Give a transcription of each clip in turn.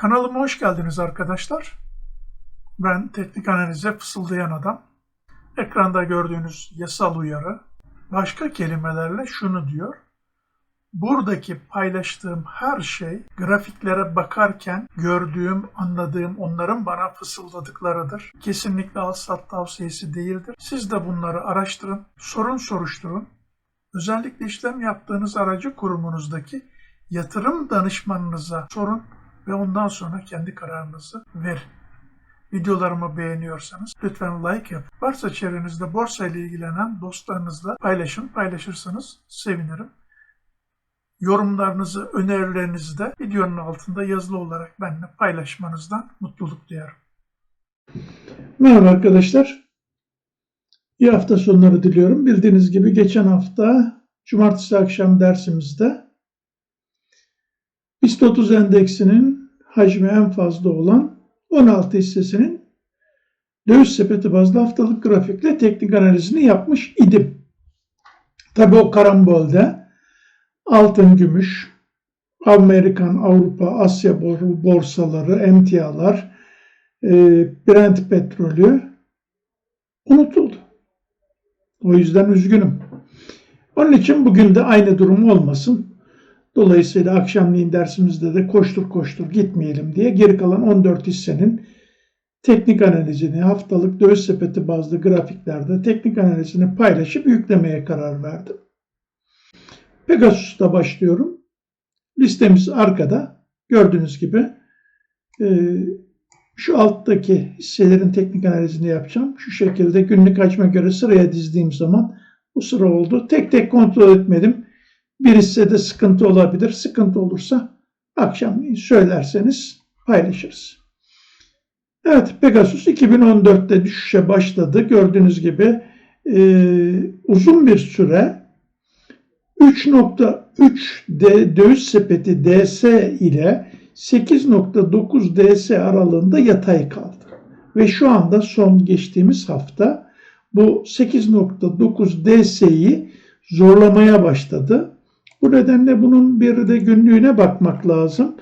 Kanalıma hoş geldiniz arkadaşlar. Ben teknik analize fısıldayan adam. Ekranda gördüğünüz yasal uyarı başka kelimelerle şunu diyor. Buradaki paylaştığım her şey grafiklere bakarken gördüğüm, anladığım onların bana fısıldadıklarıdır. Kesinlikle alsat tavsiyesi değildir. Siz de bunları araştırın, sorun soruşturun. Özellikle işlem yaptığınız aracı kurumunuzdaki yatırım danışmanınıza sorun ve ondan sonra kendi kararınızı verin. Videolarımı beğeniyorsanız lütfen like yapın. Varsa çevrenizde borsa ile ilgilenen dostlarınızla paylaşın. Paylaşırsanız sevinirim. Yorumlarınızı, önerilerinizi de videonun altında yazılı olarak benimle paylaşmanızdan mutluluk duyarım. Merhaba arkadaşlar. İyi hafta sonları diliyorum. Bildiğiniz gibi geçen hafta cumartesi akşam dersimizde BIST 30 endeksinin hacmi en fazla olan 16 hissesinin döviz sepeti bazlı haftalık grafikle teknik analizini yapmış idim. Tabi o karambolde altın, gümüş, Amerikan, Avrupa, Asya borsaları, emtialar, e, Brent petrolü unutuldu. O yüzden üzgünüm. Onun için bugün de aynı durum olmasın. Dolayısıyla akşamleyin dersimizde de koştur koştur gitmeyelim diye geri kalan 14 hissenin teknik analizini haftalık döviz sepeti bazlı grafiklerde teknik analizini paylaşıp yüklemeye karar verdim. Pegasus'ta başlıyorum. Listemiz arkada. Gördüğünüz gibi e, şu alttaki hisselerin teknik analizini yapacağım. Şu şekilde günlük hacme göre sıraya dizdiğim zaman bu sıra oldu. Tek tek kontrol etmedim. Bir hissede sıkıntı olabilir. Sıkıntı olursa akşam söylerseniz paylaşırız. Evet Pegasus 2014'te düşüşe başladı. Gördüğünüz gibi e, uzun bir süre 3.3 döviz sepeti DS ile 8.9 DS aralığında yatay kaldı. Ve şu anda son geçtiğimiz hafta bu 8.9 DS'yi zorlamaya başladı. Bu nedenle bunun bir de günlüğüne bakmak lazım.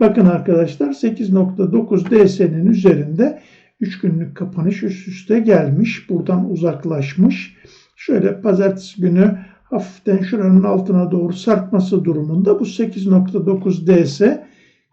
Bakın arkadaşlar 8.9 DS'nin üzerinde 3 günlük kapanış üst üste gelmiş. Buradan uzaklaşmış. Şöyle pazartesi günü hafiften şuranın altına doğru sarkması durumunda bu 8.9 DS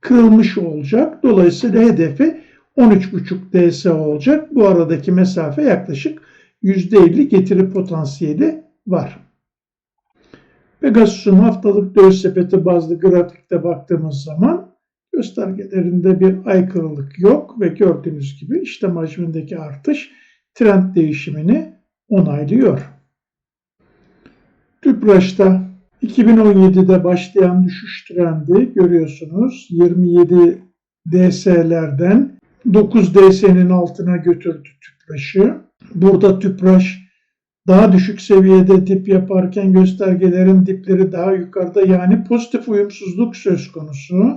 kırılmış olacak. Dolayısıyla hedefi 13.5 DS olacak. Bu aradaki mesafe yaklaşık %50 getiri potansiyeli var. Pegasus'un haftalık döviz sepeti bazlı grafikte baktığımız zaman göstergelerinde bir aykırılık yok ve gördüğünüz gibi işlem hacmindeki artış trend değişimini onaylıyor. Tüpraş'ta 2017'de başlayan düşüş trendi görüyorsunuz. 27 DS'lerden 9 DS'nin altına götürdü Tüpraş'ı. Burada Tüpraş daha düşük seviyede dip yaparken göstergelerin dipleri daha yukarıda yani pozitif uyumsuzluk söz konusu.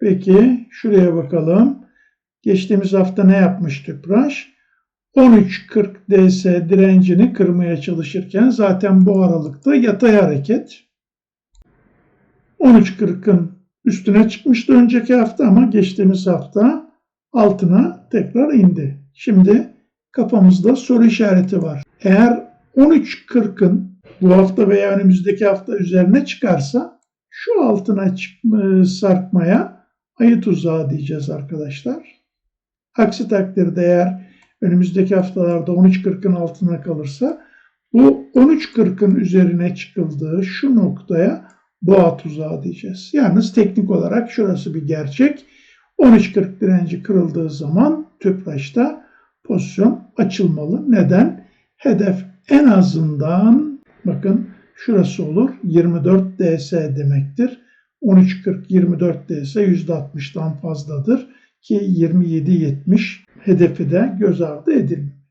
Peki şuraya bakalım. Geçtiğimiz hafta ne yapmış Tüpraş? 13.40 DS direncini kırmaya çalışırken zaten bu aralıkta yatay hareket. 13.40'ın üstüne çıkmıştı önceki hafta ama geçtiğimiz hafta altına tekrar indi. Şimdi kafamızda soru işareti var. Eğer 13.40'ın bu hafta veya önümüzdeki hafta üzerine çıkarsa şu altına çıkma, sarkmaya ayı tuzağı diyeceğiz arkadaşlar. Aksi takdirde eğer önümüzdeki haftalarda 13.40'ın altına kalırsa bu 13.40'ın üzerine çıkıldığı şu noktaya boğa tuzağı diyeceğiz. Yalnız teknik olarak şurası bir gerçek. 13.40 direnci kırıldığı zaman tüpraşta pozisyon açılmalı. Neden? Hedef en azından bakın şurası olur 24 DS demektir. 13.40 24 DS %60'dan fazladır ki 27.70 hedefi de göz ardı edilmelidir.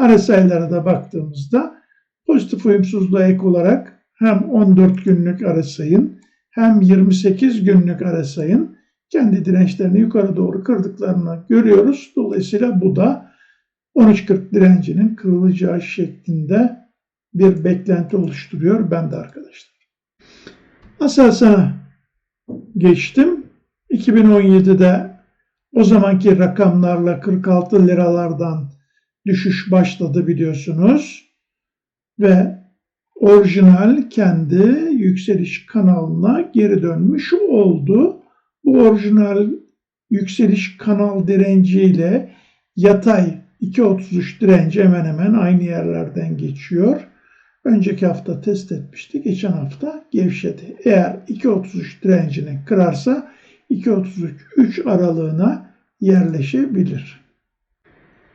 RSI'lara da baktığımızda pozitif uyumsuzluğa ek olarak hem 14 günlük RSI'ın hem 28 günlük RSI'ın kendi dirençlerini yukarı doğru kırdıklarını görüyoruz. Dolayısıyla bu da 13.40 direncinin kırılacağı şeklinde bir beklenti oluşturuyor ben de arkadaşlar. Aselsan'a geçtim. 2017'de o zamanki rakamlarla 46 liralardan düşüş başladı biliyorsunuz. Ve orijinal kendi yükseliş kanalına geri dönmüş oldu. Bu orijinal yükseliş kanal direnciyle yatay 2.33 direnci hemen hemen aynı yerlerden geçiyor. Önceki hafta test etmişti. Geçen hafta gevşedi. Eğer 2.33 direncini kırarsa 2.33 aralığına yerleşebilir.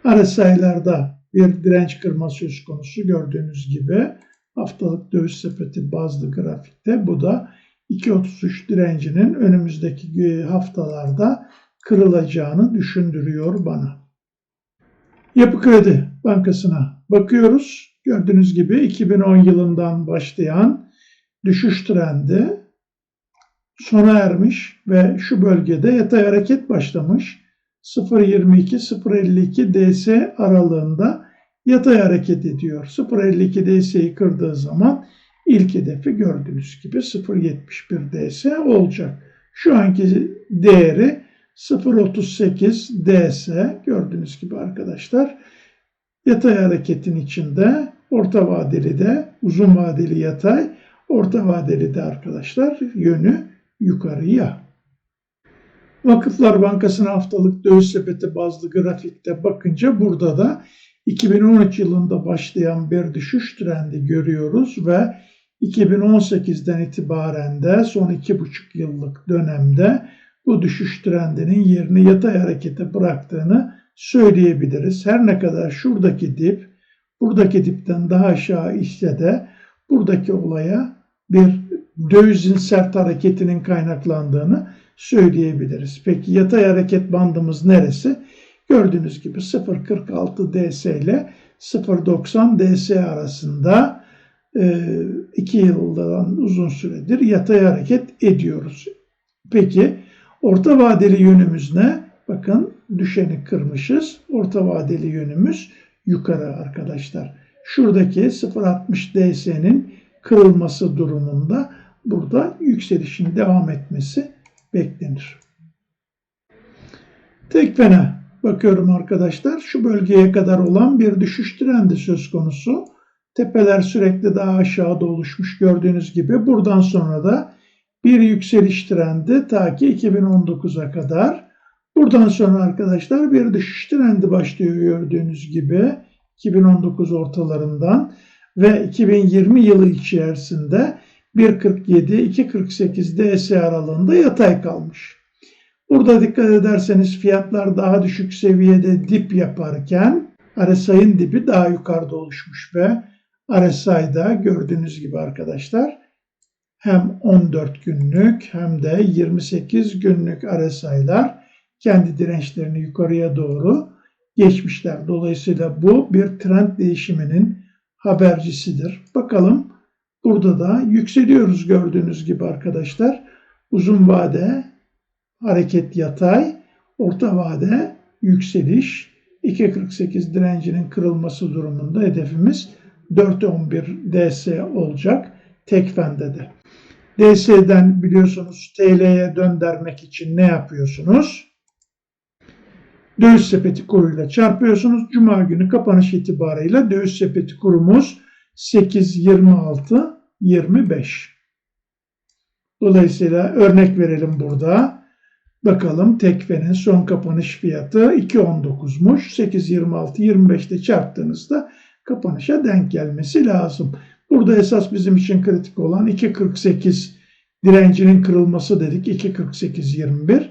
RSI'larda bir direnç kırma söz konusu gördüğünüz gibi haftalık döviz sepeti bazlı grafikte bu da 2.33 direncinin önümüzdeki haftalarda kırılacağını düşündürüyor bana. Yapı Kredi Bankası'na bakıyoruz. Gördüğünüz gibi 2010 yılından başlayan düşüş trendi sona ermiş ve şu bölgede yatay hareket başlamış. 0.22-0.52 DS aralığında yatay hareket ediyor. 0.52 DS'yi kırdığı zaman ilk hedefi gördüğünüz gibi 0.71 DS olacak. Şu anki değeri 0.38 DS gördüğünüz gibi arkadaşlar. Yatay hareketin içinde orta vadeli de uzun vadeli yatay, orta vadeli de arkadaşlar yönü yukarıya. Vakıflar Bankası'na haftalık döviz sepeti bazlı grafikte bakınca burada da 2013 yılında başlayan bir düşüş trendi görüyoruz ve 2018'den itibaren de son 2,5 yıllık dönemde bu düşüş trendinin yerini yatay harekete bıraktığını söyleyebiliriz. Her ne kadar şuradaki dip buradaki dipten daha aşağı ise de buradaki olaya bir dövizin sert hareketinin kaynaklandığını söyleyebiliriz. Peki yatay hareket bandımız neresi? Gördüğünüz gibi 0.46 DS ile 0.90 DS arasında 2 e, yıldan uzun süredir yatay hareket ediyoruz. Peki orta vadeli yönümüz ne? Bakın düşeni kırmışız. Orta vadeli yönümüz yukarı arkadaşlar. Şuradaki 0.60 DS'nin kırılması durumunda burada yükselişin devam etmesi beklenir. Tekfene bakıyorum arkadaşlar. Şu bölgeye kadar olan bir düşüş trendi söz konusu. Tepeler sürekli daha aşağıda oluşmuş gördüğünüz gibi. Buradan sonra da bir yükseliş trendi ta ki 2019'a kadar. Buradan sonra arkadaşlar bir düşüş trendi başlıyor gördüğünüz gibi 2019 ortalarından ve 2020 yılı içerisinde 1.47-2.48 DS aralığında yatay kalmış. Burada dikkat ederseniz fiyatlar daha düşük seviyede dip yaparken RSI'nin dibi daha yukarıda oluşmuş ve RSI'da gördüğünüz gibi arkadaşlar hem 14 günlük hem de 28 günlük RSI'lar kendi dirençlerini yukarıya doğru geçmişler. Dolayısıyla bu bir trend değişiminin habercisidir. Bakalım burada da yükseliyoruz gördüğünüz gibi arkadaşlar. Uzun vade hareket yatay, orta vade yükseliş. 2.48 direncinin kırılması durumunda hedefimiz 4.11 DS olacak tekfende de. DS'den biliyorsunuz TL'ye döndürmek için ne yapıyorsunuz? döviz sepeti kuruyla çarpıyorsunuz. Cuma günü kapanış itibarıyla döviz sepeti kurumuz 8.26.25. Dolayısıyla örnek verelim burada. Bakalım tekfenin son kapanış fiyatı 2.19'muş. 8.26.25'te çarptığınızda kapanışa denk gelmesi lazım. Burada esas bizim için kritik olan 2.48 direncinin kırılması dedik. 2.48.21.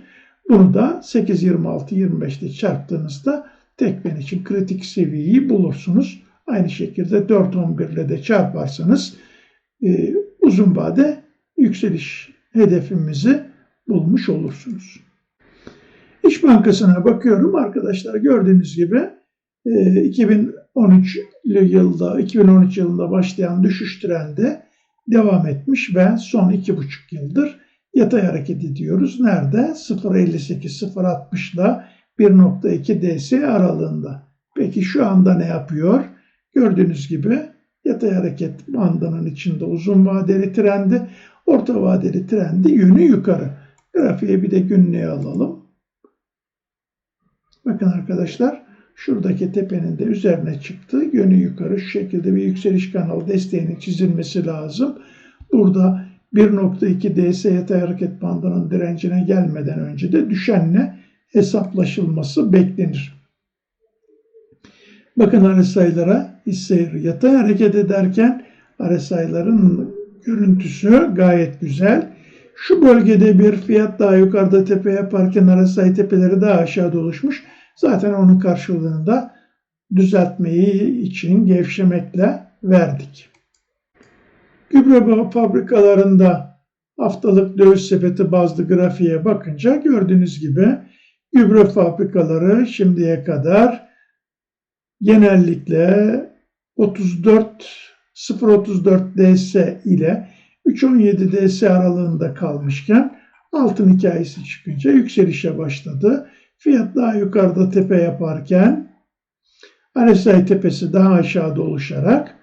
Bunu da 8.26-25'te çarptığınızda tekmen için kritik seviyeyi bulursunuz. Aynı şekilde 4.11 ile de çarparsanız e, uzun vade yükseliş hedefimizi bulmuş olursunuz. İş Bankası'na bakıyorum arkadaşlar gördüğünüz gibi e, 2013 yılda 2013 yılında başlayan düşüş trendi devam etmiş ve son 2,5 yıldır yatay hareket ediyoruz. Nerede? 0.58-0.60 ile 1.2 DS aralığında. Peki şu anda ne yapıyor? Gördüğünüz gibi yatay hareket bandının içinde uzun vadeli trendi, orta vadeli trendi yönü yukarı. Grafiğe bir de günlüğe alalım. Bakın arkadaşlar şuradaki tepenin de üzerine çıktı. Yönü yukarı şu şekilde bir yükseliş kanalı desteğinin çizilmesi lazım. Burada 1.2 DS yatay hareket bandının direncine gelmeden önce de düşenle hesaplaşılması beklenir. Bakın RSI'lara hisse yatay hareket ederken RSI'ların görüntüsü gayet güzel. Şu bölgede bir fiyat daha yukarıda tepe yaparken RSI tepeleri daha aşağıda oluşmuş. Zaten onun karşılığını da düzeltmeyi için gevşemekle verdik. Gübre fabrikalarında haftalık döviz sepeti bazlı grafiğe bakınca gördüğünüz gibi gübre fabrikaları şimdiye kadar genellikle 34 0.34 DS ile 3.17 DS aralığında kalmışken altın hikayesi çıkınca yükselişe başladı. Fiyat daha yukarıda tepe yaparken RSI tepesi daha aşağıda oluşarak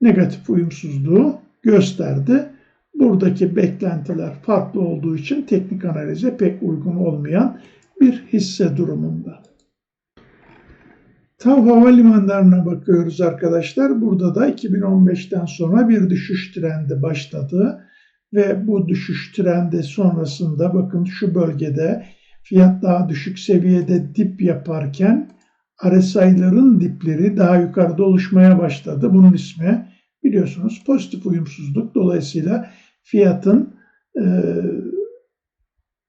negatif uyumsuzluğu gösterdi. Buradaki beklentiler farklı olduğu için teknik analize pek uygun olmayan bir hisse durumunda. TAV havalimanlarına bakıyoruz arkadaşlar. Burada da 2015'ten sonra bir düşüş trendi başladı. Ve bu düşüş trendi sonrasında bakın şu bölgede fiyat daha düşük seviyede dip yaparken RSI'ların dipleri daha yukarıda oluşmaya başladı. Bunun ismi biliyorsunuz pozitif uyumsuzluk. Dolayısıyla fiyatın e,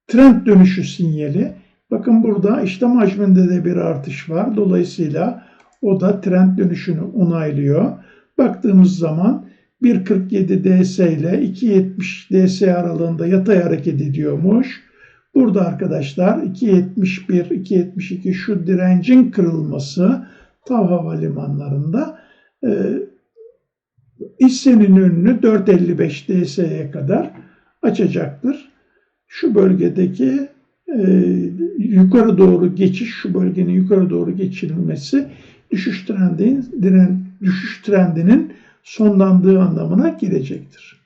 trend dönüşü sinyali Bakın burada işlem hacminde de bir artış var. Dolayısıyla o da trend dönüşünü onaylıyor. Baktığımız zaman 1.47 DS ile 2.70 DS aralığında yatay hareket ediyormuş. Burada arkadaşlar 2.71, 2.72 şu direncin kırılması TAV havalimanlarında e, hissenin önünü 4.55 DS'ye kadar açacaktır. Şu bölgedeki e, yukarı doğru geçiş, şu bölgenin yukarı doğru geçirilmesi düşüş trendinin, diren, düşüş trendinin sonlandığı anlamına gelecektir.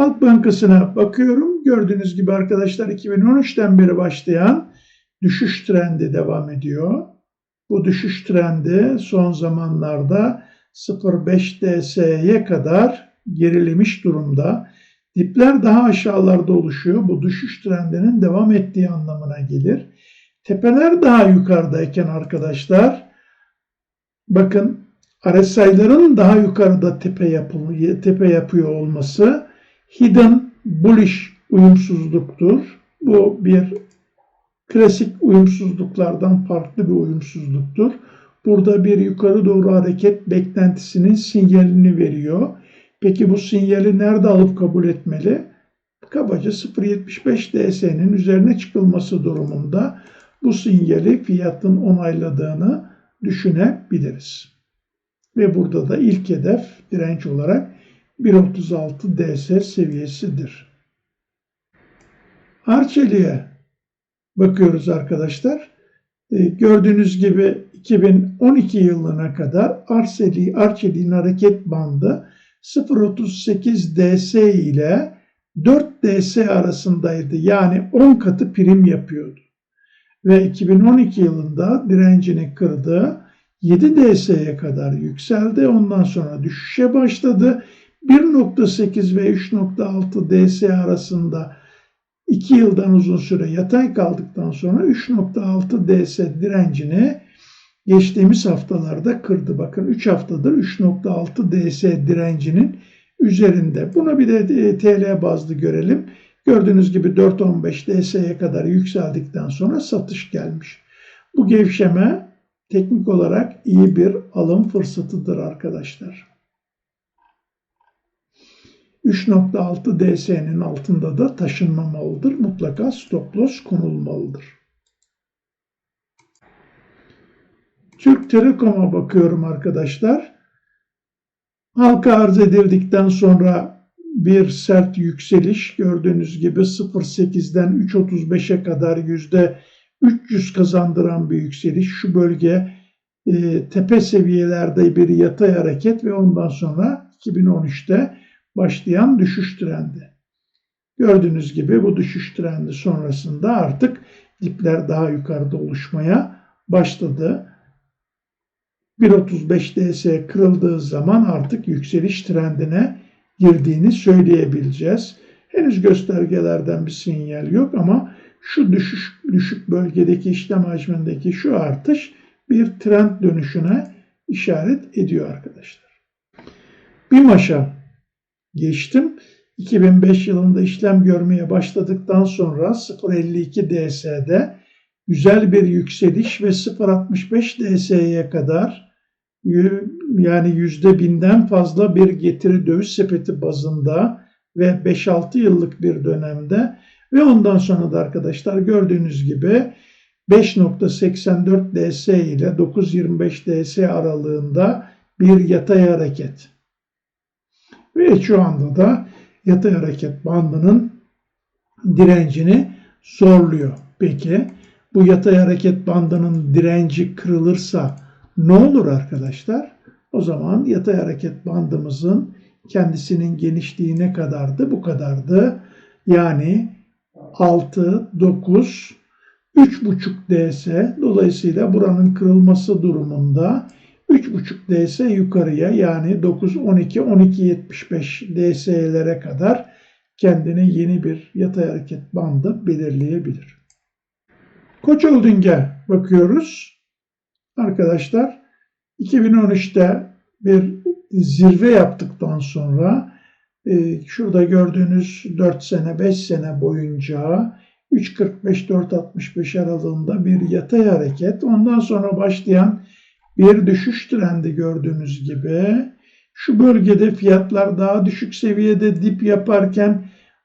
Halk Bankası'na bakıyorum. Gördüğünüz gibi arkadaşlar 2013'ten beri başlayan düşüş trendi devam ediyor. Bu düşüş trendi son zamanlarda 0.5 DS'ye kadar gerilemiş durumda. Dipler daha aşağılarda oluşuyor. Bu düşüş trendinin devam ettiği anlamına gelir. Tepeler daha yukarıdayken arkadaşlar bakın RSI'ların daha yukarıda tepe, yapılıyor, tepe yapıyor olması hidden bullish uyumsuzluktur. Bu bir klasik uyumsuzluklardan farklı bir uyumsuzluktur. Burada bir yukarı doğru hareket beklentisinin sinyalini veriyor. Peki bu sinyali nerede alıp kabul etmeli? Kabaca 0.75 DS'nin üzerine çıkılması durumunda bu sinyali fiyatın onayladığını düşünebiliriz. Ve burada da ilk hedef direnç olarak 1.36 DS seviyesidir. Arçeli'ye bakıyoruz arkadaşlar. Ee, gördüğünüz gibi 2012 yılına kadar Arçeli, Arçeli'nin hareket bandı 0.38 DS ile 4 DS arasındaydı. Yani 10 katı prim yapıyordu. Ve 2012 yılında direncini kırdı. 7 DS'ye kadar yükseldi. Ondan sonra düşüşe başladı. 1.8 ve 3.6 DS arasında 2 yıldan uzun süre yatay kaldıktan sonra 3.6 DS direncini geçtiğimiz haftalarda kırdı. Bakın 3 haftadır 3.6 DS direncinin üzerinde. Buna bir de TL bazlı görelim. Gördüğünüz gibi 4.15 DS'ye kadar yükseldikten sonra satış gelmiş. Bu gevşeme teknik olarak iyi bir alım fırsatıdır arkadaşlar. 3.6 DS'nin altında da taşınmamalıdır. Mutlaka stop loss konulmalıdır. Türk Telekom'a bakıyorum arkadaşlar. Halka arz edildikten sonra bir sert yükseliş gördüğünüz gibi 0.8'den 3.35'e kadar yüzde 300 kazandıran bir yükseliş. Şu bölge e, tepe seviyelerde bir yatay hareket ve ondan sonra 2013'te başlayan düşüş trendi. Gördüğünüz gibi bu düşüş trendi sonrasında artık dipler daha yukarıda oluşmaya başladı. 1.35 DS kırıldığı zaman artık yükseliş trendine girdiğini söyleyebileceğiz. Henüz göstergelerden bir sinyal yok ama şu düşüş düşük bölgedeki işlem hacmindeki şu artış bir trend dönüşüne işaret ediyor arkadaşlar. Bir maşa geçtim. 2005 yılında işlem görmeye başladıktan sonra 0.52 DS'de güzel bir yükseliş ve 0.65 DS'ye kadar yani yüzde binden fazla bir getiri döviz sepeti bazında ve 5-6 yıllık bir dönemde ve ondan sonra da arkadaşlar gördüğünüz gibi 5.84 DS ile 9.25 DS aralığında bir yatay hareket. Ve şu anda da yatay hareket bandının direncini zorluyor. Peki bu yatay hareket bandının direnci kırılırsa ne olur arkadaşlar? O zaman yatay hareket bandımızın kendisinin genişliği ne kadardı? Bu kadardı. Yani 6, 9, 3,5 DS. Dolayısıyla buranın kırılması durumunda 3,5 DS yukarıya yani 9, 12, 12, 75 DS'lere kadar kendine yeni bir yatay hareket bandı belirleyebilir. Koç Holding'e bakıyoruz. Arkadaşlar 2013'te bir zirve yaptıktan sonra e, şurada gördüğünüz 4 sene 5 sene boyunca 3.45-4.65 aralığında bir yatay hareket. Ondan sonra başlayan bir düşüş trendi gördüğünüz gibi. Şu bölgede fiyatlar daha düşük seviyede dip yaparken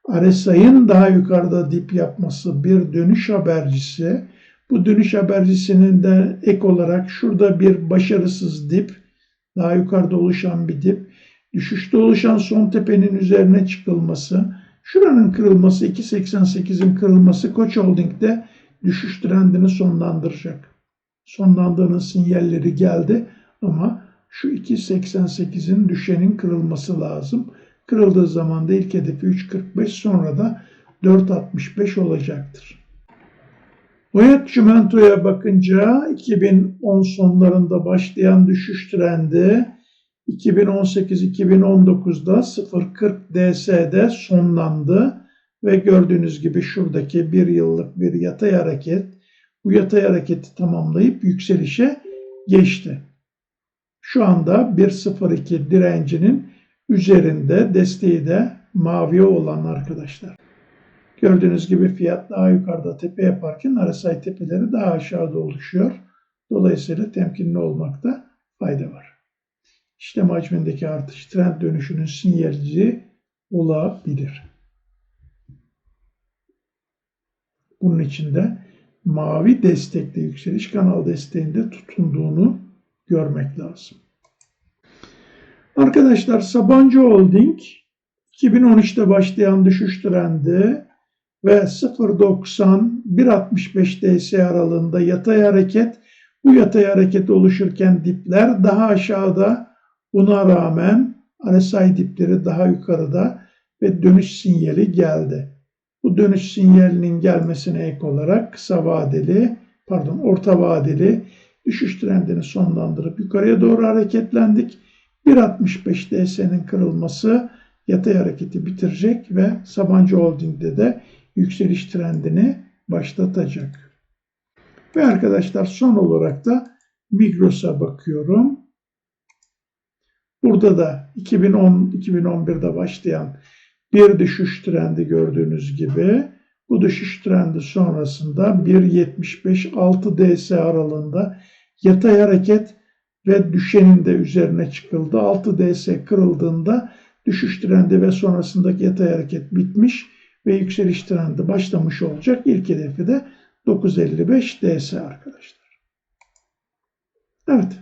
RSI'ın daha yukarıda dip yapması bir dönüş habercisi. Bu dönüş habercisinin de ek olarak şurada bir başarısız dip, daha yukarıda oluşan bir dip, düşüşte oluşan son tepenin üzerine çıkılması, şuranın kırılması, 2.88'in kırılması Koç Holding'de düşüş trendini sonlandıracak. Sonlandığının sinyalleri geldi ama şu 2.88'in düşenin kırılması lazım. Kırıldığı zaman da ilk hedefi 3.45 sonra da 4.65 olacaktır. Boyat çimentoya bakınca 2010 sonlarında başlayan düşüş trendi 2018-2019'da 0.40 DS'de sonlandı ve gördüğünüz gibi şuradaki bir yıllık bir yatay hareket bu yatay hareketi tamamlayıp yükselişe geçti. Şu anda 1.02 direncinin üzerinde desteği de mavi olan arkadaşlar. Gördüğünüz gibi fiyat daha yukarıda tepe yaparken RSI tepeleri daha aşağıda oluşuyor. Dolayısıyla temkinli olmakta fayda var. İşlem hacmindeki artış trend dönüşünün sinyalci olabilir. Bunun için de mavi destekli yükseliş kanal desteğinde tutunduğunu görmek lazım. Arkadaşlar Sabancı Holding 2013'te başlayan düşüş trendi ve 0.90-1.65 DS aralığında yatay hareket. Bu yatay hareket oluşurken dipler daha aşağıda. Buna rağmen RSI dipleri daha yukarıda ve dönüş sinyali geldi. Bu dönüş sinyalinin gelmesine ek olarak kısa vadeli, pardon orta vadeli düşüş trendini sonlandırıp yukarıya doğru hareketlendik. 1.65 DS'nin kırılması yatay hareketi bitirecek ve Sabancı Holding'de de yükseliş trendini başlatacak. Ve arkadaşlar son olarak da Migros'a bakıyorum. Burada da 2010-2011'de başlayan bir düşüş trendi gördüğünüz gibi bu düşüş trendi sonrasında 1.75-6 DS aralığında yatay hareket ve düşenin de üzerine çıkıldı. 6 DS kırıldığında düşüş trendi ve sonrasındaki yatay hareket bitmiş ve yükseliş trendi başlamış olacak. İlk hedefi de 955 DS arkadaşlar. Evet.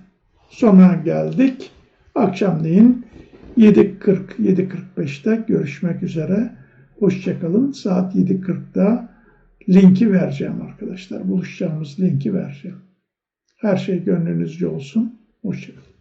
Sona geldik. Akşamleyin 7.40-7.45'te görüşmek üzere. Hoşçakalın. Saat 7.40'da linki vereceğim arkadaşlar. Buluşacağımız linki vereceğim. Her şey gönlünüzce olsun. Hoşçakalın.